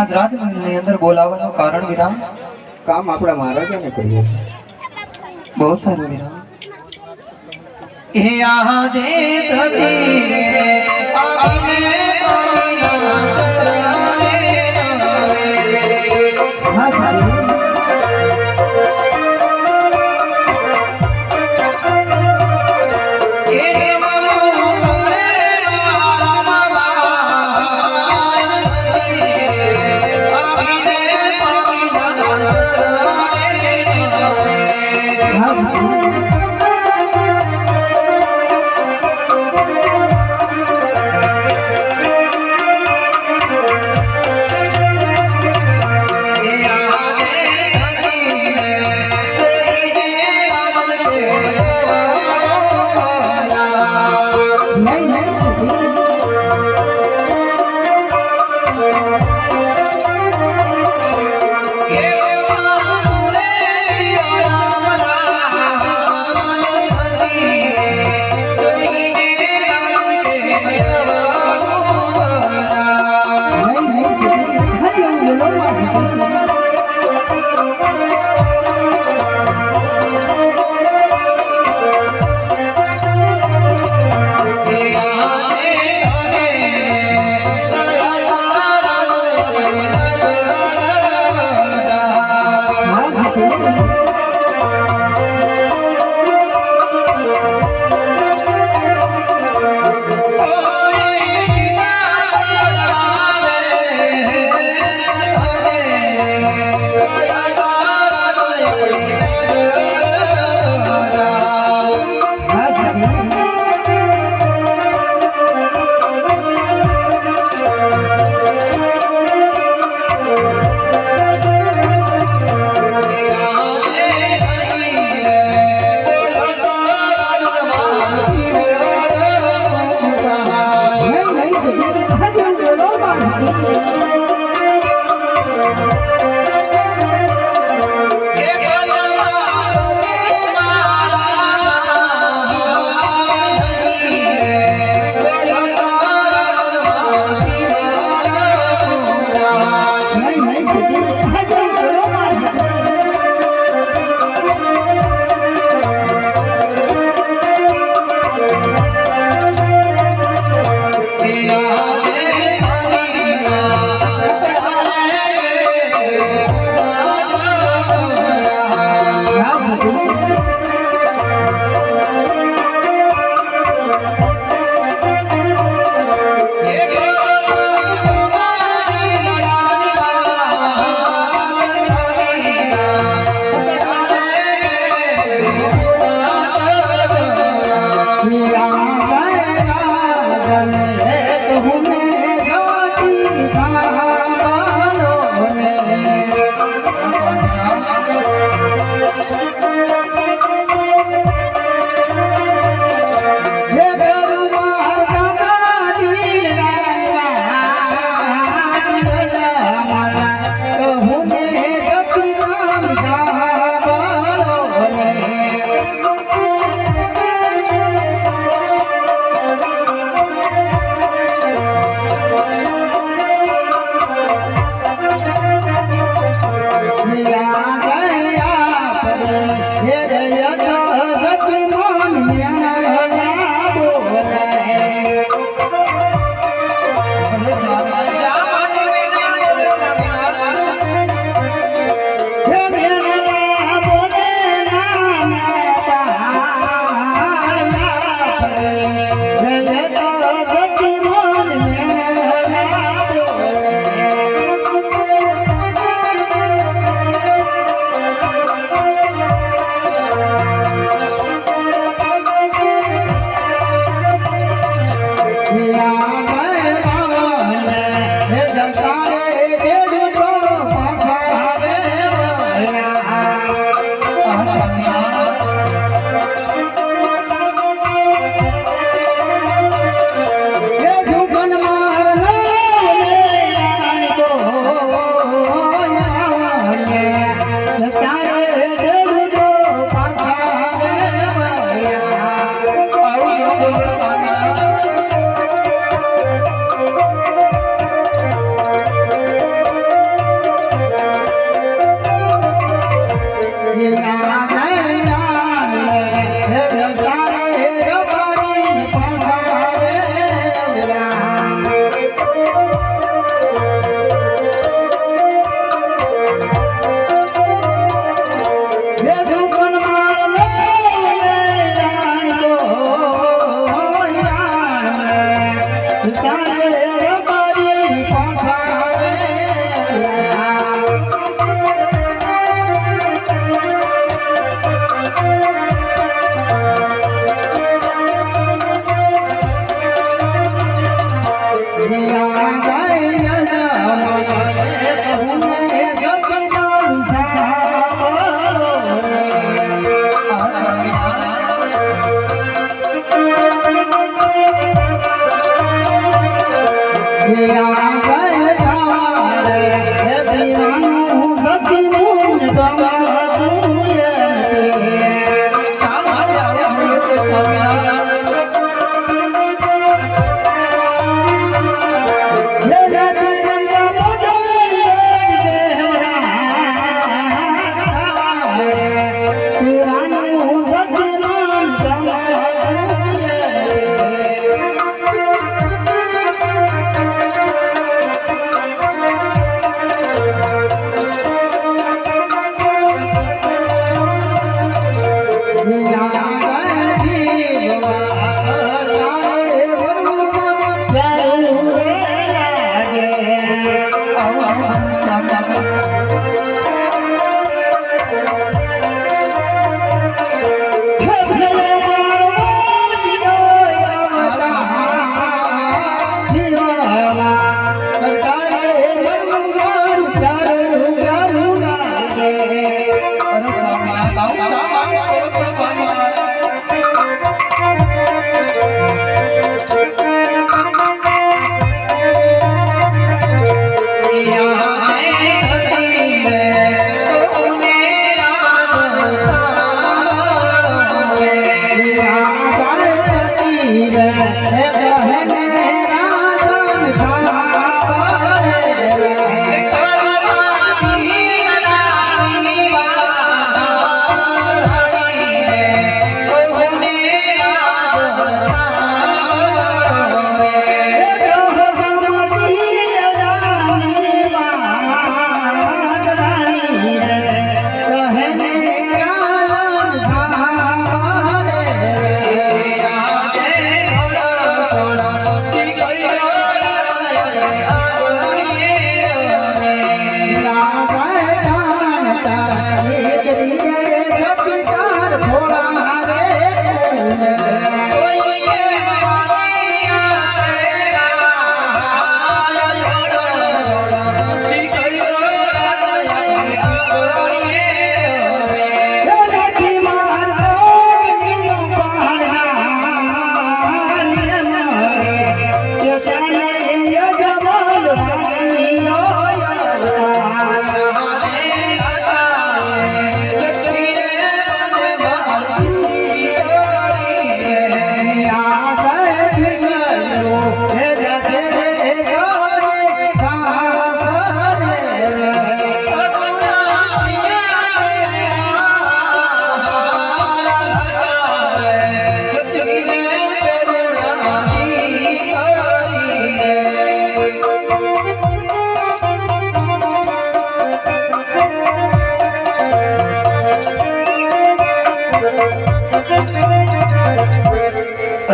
આજ રાજમહેલની અંદર બોલાવવાનું કારણ વિરામ? કામ આપણા મહારાજાને કરીએ બહુ સારું વિરામ. એ આજે સતીરે Yeah.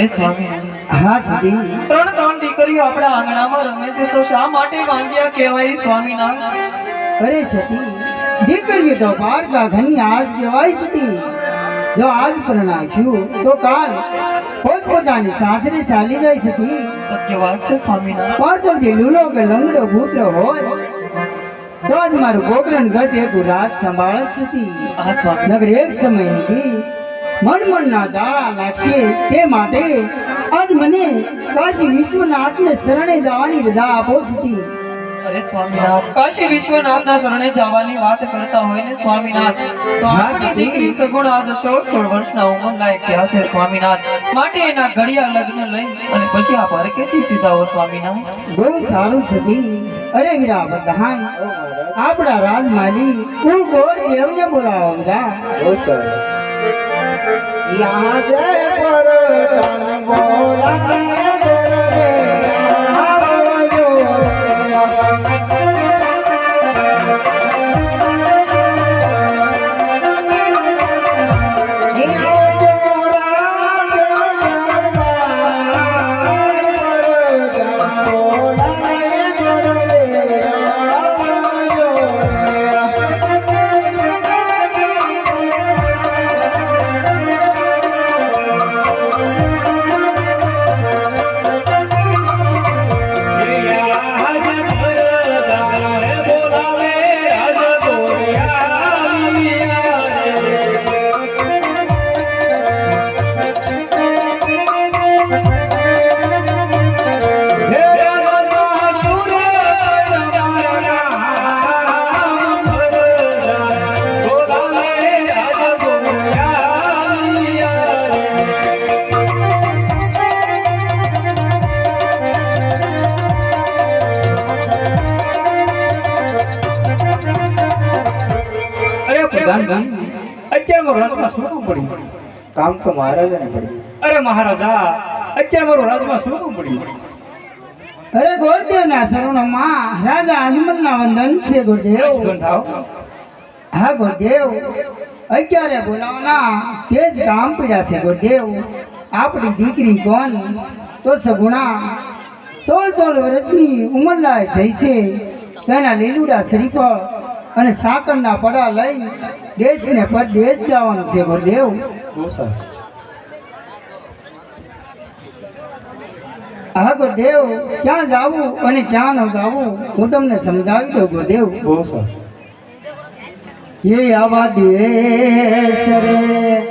અરે સ્વામી હા સતી ત્રણ ત્રણ દીકરીઓ આપણા આંગણામાં રમે છે તો શા માટે વાંજ્યા કહેવાય સ્વામીના? અરે સતી દીકરીઓ તો બારકા ઘરની આજ કહેવાય સતી જો આજ પ્રણાખ્યું તો કાલ પોતપોતાની સાસરે ચાલી જાય સતી સત્ય વાત છે સ્વામીના. પાછળથી લૂલો કે લંગડો ભૂત્ર હોય તો જ મારું ગોકરણ ગઢ એક રાત સંભાળ સતી નગર એક સમય નથી મન મનના દાડા લાગશે તે માટે આજ મને કાશી વિશ્વનાથને શરણે જવાની રજા આપો સતી અરે સ્વામીનાથ કાશી વિશ્વનાથના શરણે જવાની વાત કરતા હોય ને સ્વામીનાથ તો આપણી દીકરી સગુણ આજ સોળ સોળ વર્ષના ઉંમર લાયક થયા છે સ્વામીનાથ. માટે એના ઘડિયા લગ્ન લઈ અને પછી આ પરકેથી સીધા હો સ્વામીનાથ. બહુ સારું છતી અરે વીરા બધાન આપણા રાજમાલી કુલ ગોર દેવને બોલાવો જા લાજે પર તન બોલા અત્યારે રાજમાં શું પડ્યું. કામ તો મહારાજાને કર્યું અરે મહારાજા અત્યારે રાજમાં શું પડ્યું. અરે ગોરદેવના શરણોમાં રાજા હનુમંતના વંદન છે ગુરુદેવ. હા ગુરુદેવ અત્યારે બોલાવના તે જ કામ પીડ્યા છે ગુરુદેવ. આપણી દીકરી કોણ તો સગુણા સોળ સોળ વર્ષની ઉંમર લાયક થઈ છે. તેના લીલુડા શ્રીફળ અને સાકરના પડા લઈ દેશને પરદેશ જવાનું છે ગુરુદેવ બહુ સારું હા ગુરુદેવ ક્યાં જાવું અને ક્યાં ન જાવું હું તમને સમજાવી દઉં ગુરુદેવ બહુ સારું ये आवा देश रे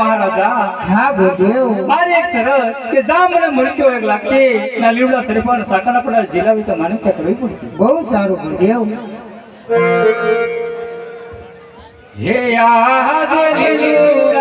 મહારાજા હા ગુરુદેવ મારે એક શરત કે જા મને મળ્યો એક લાખી ના લીવડા શરીફા સાકાના પડા જીલાવી તો માને કરવી પડશે. બહુ સારું ગુરુદેવ હે આજ લીલુડા હે